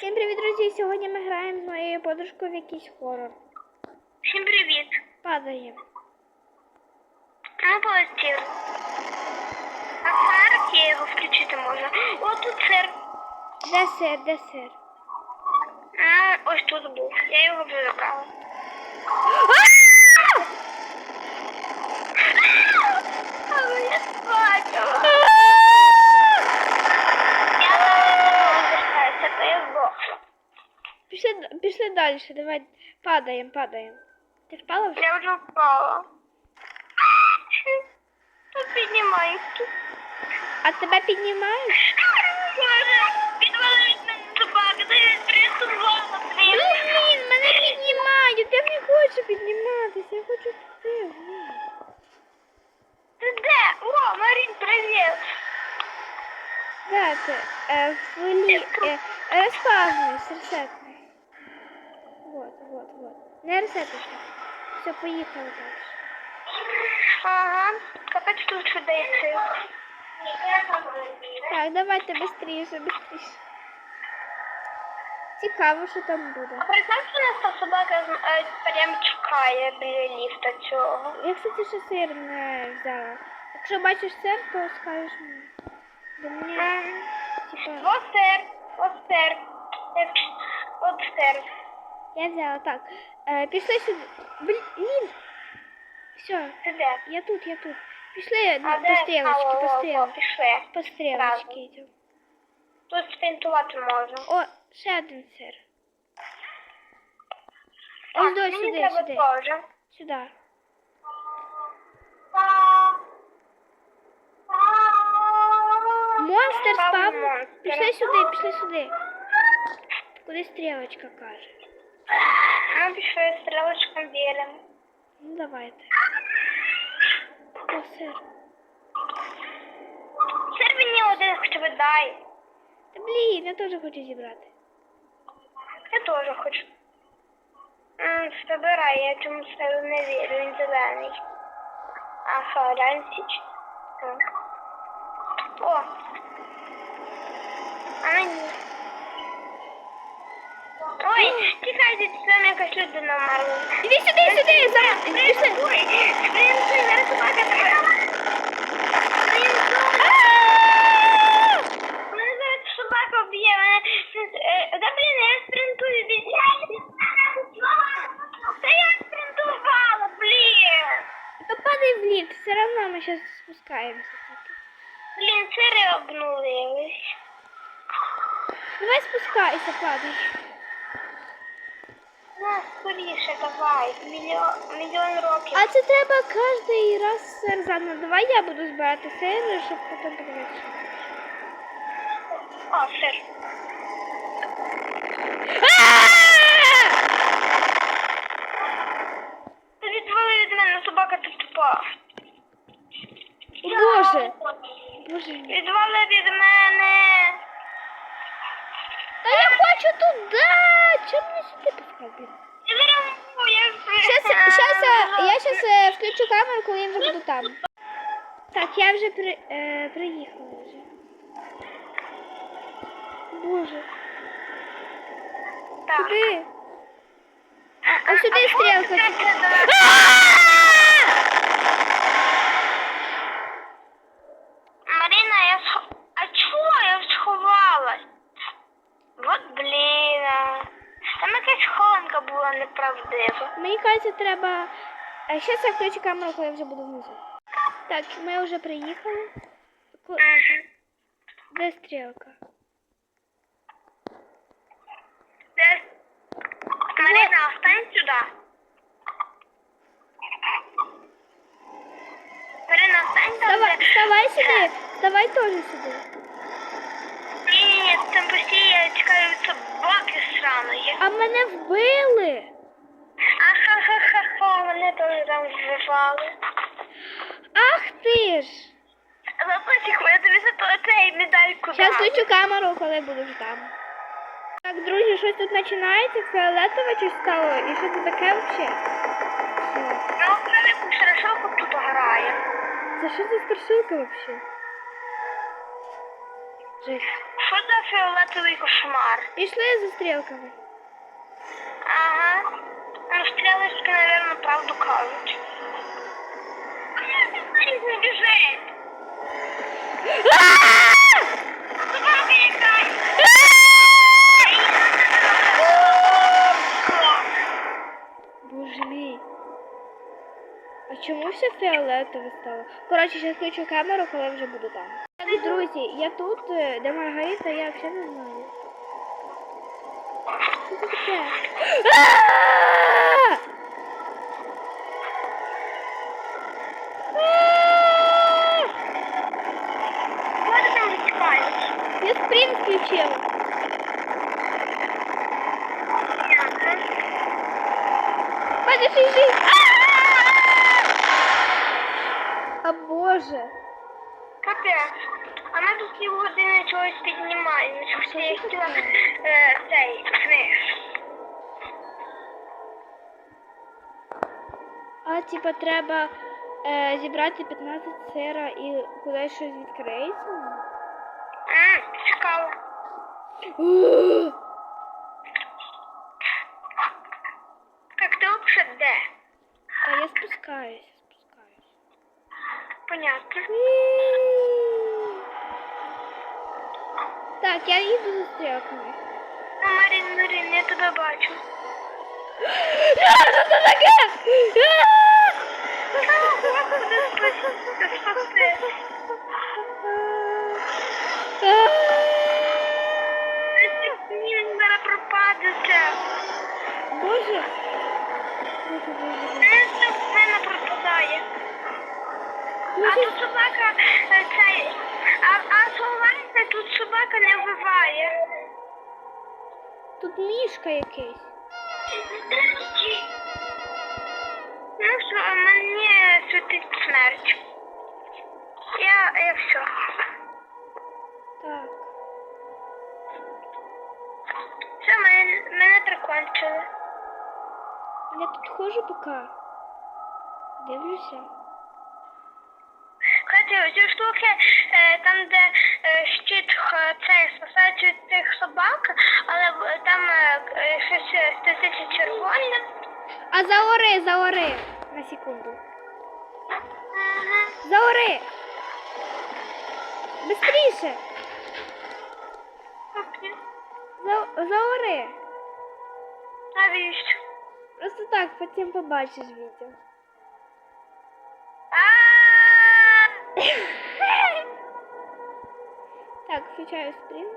Всім привіт, друзі! Сьогодні ми граємо з моєю подружкою в якийсь хорор. Всім привіт. Падаємо. Ну, полетів. А зараз я його включити можу. О, тут сир. Де сир, де сир? А, ось тут був. Я його вже забрала. Але я бачила. Я звертаюся, то я здохла. Пішли, пішли далі, давай падаємо, падаємо. Ти впала вже? Я вже впала. Тут піднімайся. А тебе піднімають? Підвалить мене собака, ти присувала Блін, мене піднімають, я не хочу підніматися, я хочу блін. Ти де? О, Марін, привіт. Де ти? Е, в лі... Е, розпазнуйся, ресетний. Вот, вот, вот. Не ресетуйся. Все, поїхали далі. Ага, капець тут чудеться. Так, давайте быстріше, быстріше. Цікаво, що там буде. А представь, що нас та собака е, прям чекає біля ліфта цього. Я, кстати, ще сир не взяла. Якщо бачиш сир, то скажеш мені. Мені, Мгм. типа, Ось сир, ось сир. Е, сир. я взяла так. Е, пішли сюди. Блін. Все, Ти де? я тут, я тут. Пішли А по де? стрілочці, Алло, по алло, стрілочці. Пішли. По стрілочці йдемо. Тут спінтувати можна. О, ще один сир. Так, Ось до мені сюди, треба сюди. теж. Сюди. Монстр Спав спав. монстр. Пішли сюди, пішли сюди. Куди стрілочка каже? Ну, пішли стрілочком віримо. Ну давайте. О, сир. Сир мені один хоча б дай. Та блін, я теж хочу зібрати. Я теж хочу. М, Забирай, я чомусь тебе не вірю, він зелений. А що, реально січ? М. О! А ні. Ой, тікайте, там якась людина вмерла. Іди сюди, сюди, зараз пішли. Ой, спринтуй, зараз собака. Мене зараз собака вб'є, мене... Да, блін, я спринтую десь. Та я спринтувала, блін. Та падай в все одно ми зараз спускаємося. Блін, цири обнулились. Давай спускайся, падай. Скоріше, давай. Мільйон, мільйон років. А це треба кожен раз сир заново. Давай я буду збирати сир, щоб потім подивитися. О, сир. Ти відвали від мене, собака, ти тупа. Боже. Боже. Відвали від мене. Та я хочу туди! Чому мені сюди пускати? Щас, щас, е, я зараз е, включу камеру, коли я вже буду там. Так, я вже при, е, приїхала вже. Боже, Так. куди? А, а сюди стрілка. що це за- Марина, я сх... А чого я сховалась? Вот блін. а. Там якась хованка була неправдива. Мені кажеться, треба. Зараз я включу камеру, коли я вже буду внизу. Так, ми вже приїхали. Ку- Де стрілка? Де? Марина, встань сюди. Марина, встань там. Давай, де- вставай сюди, вставай теж сюди. Ні, ні, ні, там постійно я чекаю собаки сраної. А мене вбили. Ахахахаха, мене теж там вбивали. Ах ти ж! Лапасик, я тобі за то цей медальку Зараз дам. включу камеру, коли буду вже там. Так, друзі, щось тут починається, фіолетове щось стало, і що це таке взагалі? Ну, велику страшилку тут грає. Це що за страшилка взагалі? Жесть. що за фіолетовий кошмар? Пішли за стрілками. Ага. Ну, стрілочки, наверное, правду кажуть. Не біжить. Боже мій. А чому все фіолетове стало? Коротше, зараз включу камеру, коли вже буду там. Так, друзі, я тут, е, де Маргарита, я взагалі не знаю. Що це таке? А! А! Куди ти? Я спринт включила. Хватит жизнь! А боже! Капець. А ми тут півгодини чогось піднімаємо. Що я хотіла е, цей книж. А типа треба е, зібрати 15 сира і кудись щось відкриється? М, Цікаво. Так, ти взагалі де? А я спускаюсь, спускаюсь. Понятно. Так, я їду за стрілками. А, Марін, Марін, я тебе бачу. Що це таке? Господи, спаси, спаси. Ні, він зараз пропаде це. Боже. В мене пропадає. А тут собака е, цей. А, а сховайся, тут собака не вбиває. Тут мішка якийсь. Ну що, мені світить смерть. Я, я все. Так. Все, мене прикончили. Я тут ходжу поки. Дивлюся. Кстати, ці штуки, е, там, де е, щит цей спасають від тих собак, але там е, щось статиться червоне. А заори, заори. На секунду. Ага. Заори! Быстріше! Заори! Навіщо? Просто так, потім побачиш відео. Так, включаю стрім.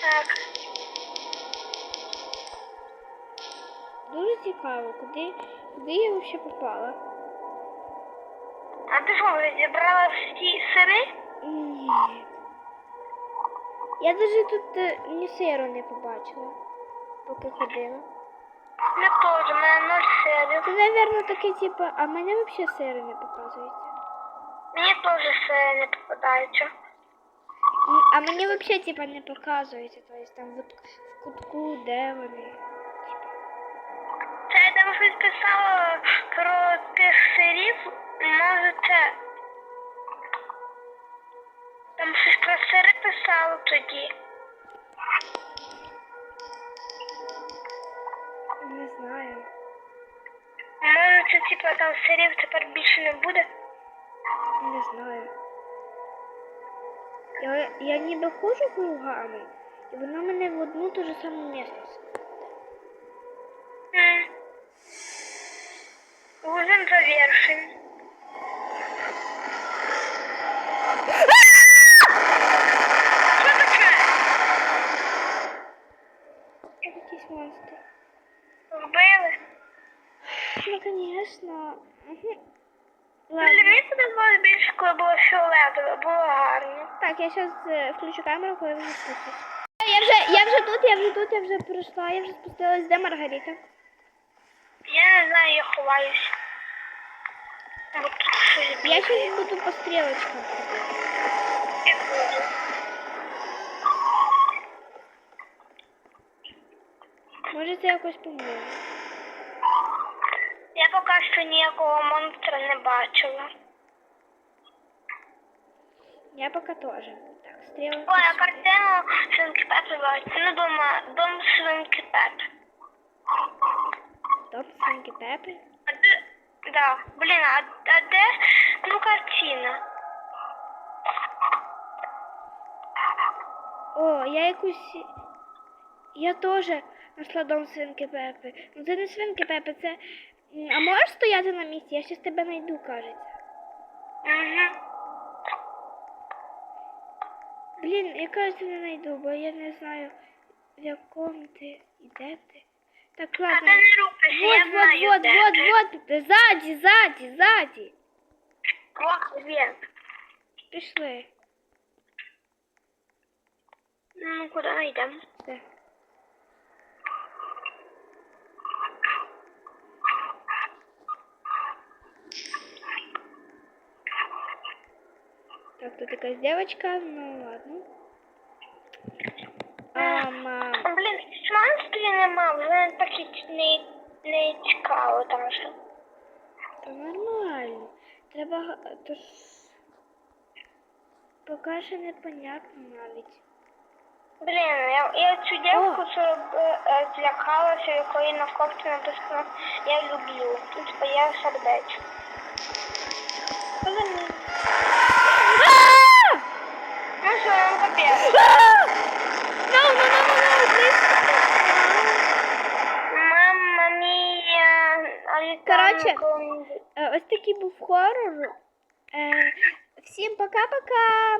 Так. Дуже цікаво, куди, куди я взагалі попала. А ти що, зібрала всі сири? Ні. Я навіть тут е, ні сиру не побачила, поки ходила. Я теж, у мене ноль сирів. Це, напевно, таке, типу, а мене взагалі сири не показується. Мені теж сири не попадаються. А мені взагалі, типа, не показується, тобто там в, в кутку, де вони. Це я там щось писала про тих сирів, може це. Там щось про сири писало тоді. Не знаю. Може це типа там сирів тепер більше не буде? Не знаю. Я, я ніби ходжу кругами, і воно мене в одну ту ж саму місце. М. Ужин завершен. Було фіолетове, було гарно. Так, я зараз включу камеру, коли вже спустюсь. Я вже, я вже тут, я вже тут, я вже пройшла, я вже спустилась. Де Маргарита? Я не знаю, я ховаюсь. Бо тут щось Я зараз буду по стрілочкам. Я. Може це якось поможе. Я поки що ніякого монстра не бачила. Я пока тоже. Так, стрелы. Ой, а картину свинки Пепи бачу. Ну, дома, дом свинки Пепи. Топ свинки Пепи. А де, да, блін, а, а де, ну, картина? О, я якусь. Я теж знайшла дом свинки Пепи. Ну це не свинки Пепи, це. А можеш стояти на місці? Я щас тебе знайду, кажеться. Угу. Блін, я кажеться не знайду, бо я не знаю в якому ти і де ти. Так, А ладно. ти не рухайся, я Вот, знаю, вот, вот, де вот, ти. вот. Ззаді, ззаді, ззаді. Ох, він. Пішли. Ну, куди ми йдемо? Все. Так, тут якась девочка, ну ладно. А, мам. Блін, монстрів нема, вже так і не, не цікаво там що. Та нормально. Треба. То ж... Поки що непонятно навіть. Блін, я, я цю дівку е, злякалася, якої на кофті написано Я люблю. Тут своє сердечко. Що, нам капець. No, no, no, no, no, please. Мамма мія, а Короче. літанку. Е, Ось такий був хорор. Е, Всім пока-пока.